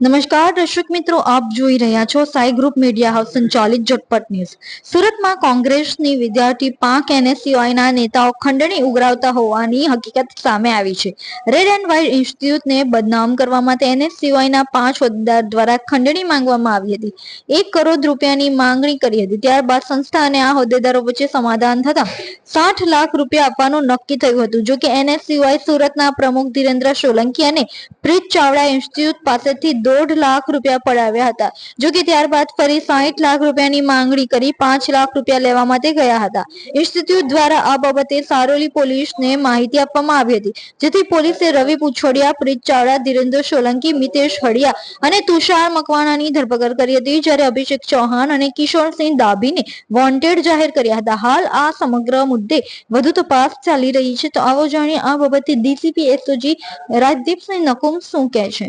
નમસ્કાર, દર્શક મિત્રો, આપ જોઈ રહ્યા છો સાઈ ગ્રુપ મીડિયા હાઉસ સંચાલિત ઝટપટ ન્યૂઝ. સુરતમાં કોંગ્રેસની વિદ્યાર્થી પાંખ એનએસયુઆઈના નેતાઓ ખંડણી ઉઘરાવતા હોવાની હકીકત સામે આવી છે. રેડ એન્ડ વ્હાઇટ ઇન્સ્ટિટ્યૂટને બદનામ કરવા માટે એનએસયુઆઈના પાંચ હોદ્દેદાર દ્વારા ખંડણી માંગવામાં આવી હતી. એક કરોડ રૂપિયાની માંગણી કરી હતી. ત્યારબાદ સંસ્થા અને આ હોદ્દેદારો વચ્ચે સમાધાન થતા સાઠ લાખ રૂપિયા આપવાનું નક્કી થયું હતું. જો કે એનએસયુઆઈ સુરતના પ્રમુખ ધીરેન્દ્ર સોલંકી અને પ્રીત ચાવડા ઇન્સ્ટિટ્યૂટ પાસેથી દોઢ લાખ રૂપિયા પડાવ્યા હતા. જો કે ત્યારબાદ ફરી સાઠ લાખ રૂપિયાની માંગણી કરી પાંચ લાખ રૂપિયા લેવા માટે ગયા હતા. ઇન્સ્ટિટ્યૂટ દ્વારા આ બાબતે સારોલી પોલીસને માહિતી આપવામાં આવી હતી. જેથી પોલીસે રવિ પુછોડિયા, પ્રીત ચાવડા, ધીરેન્દ્ર સોલંકી, મિતેશ હડિયા અને તુષાર મકવાણાની ધરપકડ કરી હતી. જ્યારે અભિષેક ચૌહાણ અને કિશોરસિંહ દાબીને વોન્ટેડ જાહેર કર્યા હતા. હાલ આ સમગ્ર મુદ્દે વધુ તપાસ ચાલી રહી છે. તો આવો જાણીએ આ બાબતે ડીસીપી એસઓજી રાજદીપસિંહ નકુમ શું કહે છે?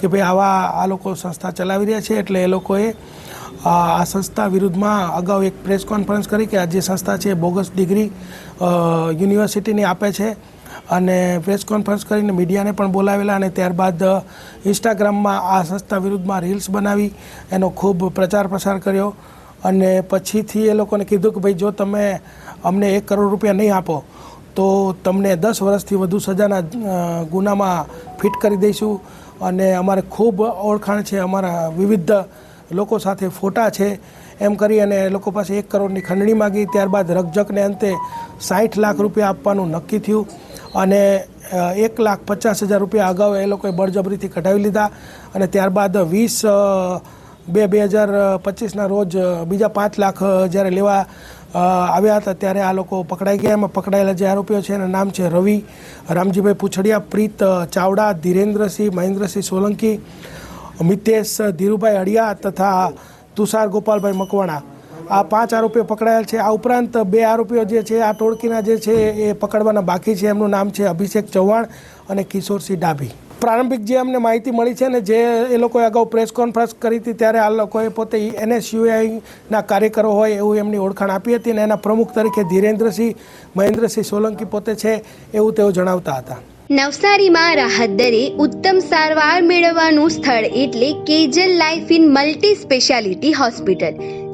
કે ભાઈ આવા આ લોકો સંસ્થા ચલાવી રહ્યા છે એટલે એ લોકોએ આ સંસ્થા વિરુદ્ધમાં અગાઉ એક પ્રેસ કોન્ફરન્સ કરી કે આ જે સંસ્થા છે બોગસ ડિગ્રી યુનિવર્સિટીની આપે છે. અને પ્રેસ કોન્ફરન્સ કરીને મીડિયાને પણ બોલાવેલા અને ત્યારબાદ ઇન્સ્ટાગ્રામમાં આ સંસ્થા વિરુદ્ધમાં રીલ્સ બનાવી, એનો ખૂબ પ્રચાર પ્રસાર કર્યો. અને પછીથી એ લોકોને કીધું કે ભાઈ જો તમે અમને એક કરોડ રૂપિયા નહીં આપો, તો તમને દસ વર્ષથી વધુ સજાના ગુનામાં ફિટ કરી દઈશું. અને અમારે ખૂબ ઓળખાણ છે, અમારા વિવિધ લોકો સાથે ફોટા છે, એમ કરી અને લોકો પાસે એક કરોડની ખંડણી માગી, ત્યારબાદ રકઝકને અંતે સાઠ લાખ રૂપિયા આપવાનું નક્કી થયું અને એક લાખ પચાસ હજાર રૂપિયા અગાઉ એ લોકોએ બળજબરીથી કઢાવી લીધા અને ત્યારબાદ વીસ બે બે હજાર પચીસના રોજ બીજા પાંચ લાખ જ્યારે લેવા આવ્યા હતા ત્યારે આ લોકો પકડાઈ ગયા. એમાં પકડાયેલા જે આરોપીઓ છે એના નામ છે રવિ, રામજીભાઈ પૂછડિયા, પ્રીત, ચાવડા, ધીરેન્દ્રસિંહ, મહેન્દ્રસિંહ સોલંકી, મિતેશ, ધીરુભાઈ અડિયા તથા તુષાર ગોપાલભાઈ મકવાણા. આ પાંચ આરોપીઓ પકડાયેલ છે. આ ઉપરાંત બે આરોપીઓ જે છે, આ ટોળકીના જે છે, એ પકડવાના બાકી છે. એમનું નામ છે અભિષેક ચૌહાણ અને કિશોરસિંહ ડાભી. પ્રારંભિક જે અમને માહિતી મળી છે ને જે એ લોકોએ અગાઉ પ્રેસ કોન્ફરન્સ કરી હતી, ત્યારે આ લોકોએ પોતે એનએસયુઆઈના કાર્યકરો હોય એવું એમની ઓળખાણ આપી હતી અને એના પ્રમુખ તરીકે ધીરેન્દ્રસિંહ, મહેન્દ્રસિંહ સોલંકી પોતે છે એવું તેઓ જણાવતા હતા. નવસારીમાં રાહત દરે ઉત્તમ સારવાર મેળવવાનું સ્થળ એટલે Kejal life in multi speciality hospital.